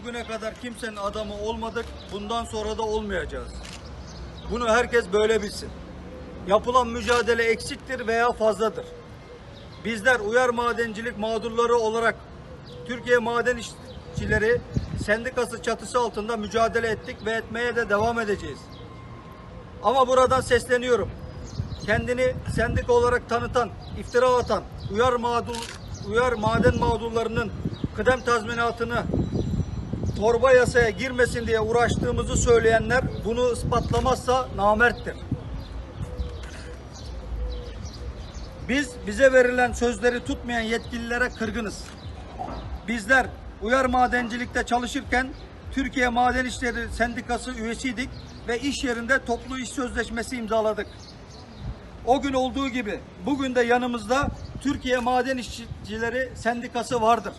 bugüne kadar kimsenin adamı olmadık. Bundan sonra da olmayacağız. Bunu herkes böyle bilsin. Yapılan mücadele eksiktir veya fazladır. Bizler uyar madencilik mağdurları olarak Türkiye Maden İşçileri Sendikası çatısı altında mücadele ettik ve etmeye de devam edeceğiz. Ama buradan sesleniyorum. Kendini sendika olarak tanıtan, iftira atan, uyar mağdur, uyar maden mağdurlarının kıdem tazminatını torba yasaya girmesin diye uğraştığımızı söyleyenler bunu ispatlamazsa namerttir. Biz bize verilen sözleri tutmayan yetkililere kırgınız. Bizler uyar madencilikte çalışırken Türkiye Maden İşleri Sendikası üyesiydik ve iş yerinde toplu iş sözleşmesi imzaladık. O gün olduğu gibi bugün de yanımızda Türkiye Maden İşçileri Sendikası vardır.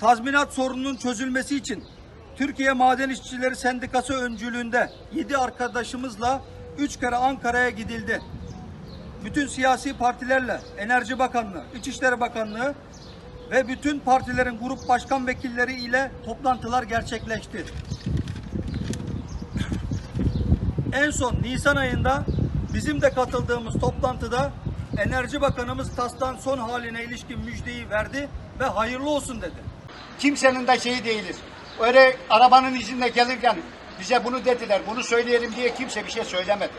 Tazminat sorununun çözülmesi için Türkiye Maden İşçileri Sendikası öncülüğünde 7 arkadaşımızla 3 kere Ankara'ya gidildi. Bütün siyasi partilerle Enerji Bakanlığı, İçişleri Bakanlığı ve bütün partilerin grup başkan vekilleri ile toplantılar gerçekleşti. En son Nisan ayında bizim de katıldığımız toplantıda Enerji Bakanımız TAS'tan son haline ilişkin müjdeyi verdi ve hayırlı olsun dedi. Kimsenin de şeyi değiliz. Öyle arabanın izinde gelirken bize bunu dediler, bunu söyleyelim diye kimse bir şey söylemedi.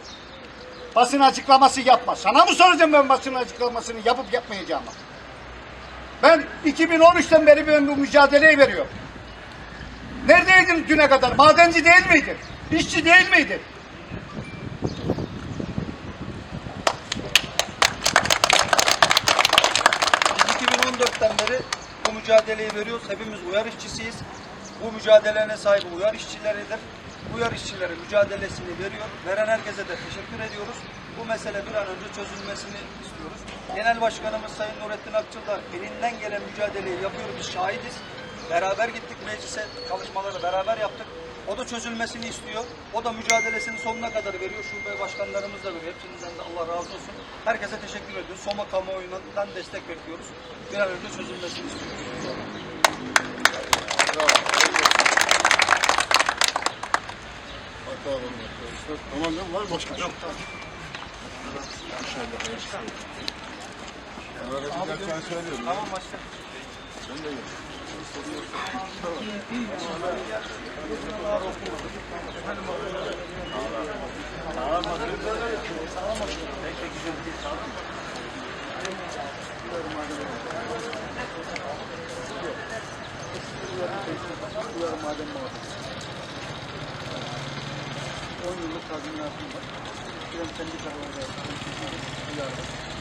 Basın açıklaması yapma. Sana mı soracağım ben basın açıklamasını yapıp yapmayacağımı? Ben 2013'ten beri ben bu mücadeleyi veriyorum. Neredeydin düne kadar? Madenci değil miydin? İşçi değil miydin? Biz 2014'ten beri mücadeleyi veriyoruz. Hepimiz uyar işçisiyiz. Bu mücadelenin sahibi uyar işçileridir. Uyar işçileri mücadelesini veriyor. Veren herkese de teşekkür ediyoruz. Bu mesele bir an önce çözülmesini istiyoruz. Genel Başkanımız Sayın Nurettin Akçıl da elinden gelen mücadeleyi yapıyor. Biz şahidiz. Beraber gittik meclise çalışmaları beraber yaptık. O da çözülmesini istiyor. O da mücadelesini sonuna kadar veriyor. Şube başkanlarımız da veriyor. Hepsinden de Allah razı olsun. Herkese teşekkür ediyoruz. Soma kamuoyundan destek bekliyoruz. Bir an önce çözülmesini istiyoruz. Tamam mi? Var başka bir şey? Arada giderken söylüyorum. Tamam başkan. Sen de gel. Uyarı maden mağdur. 10 yıllık tazminatım var. Ben kendi kararımda uyarı.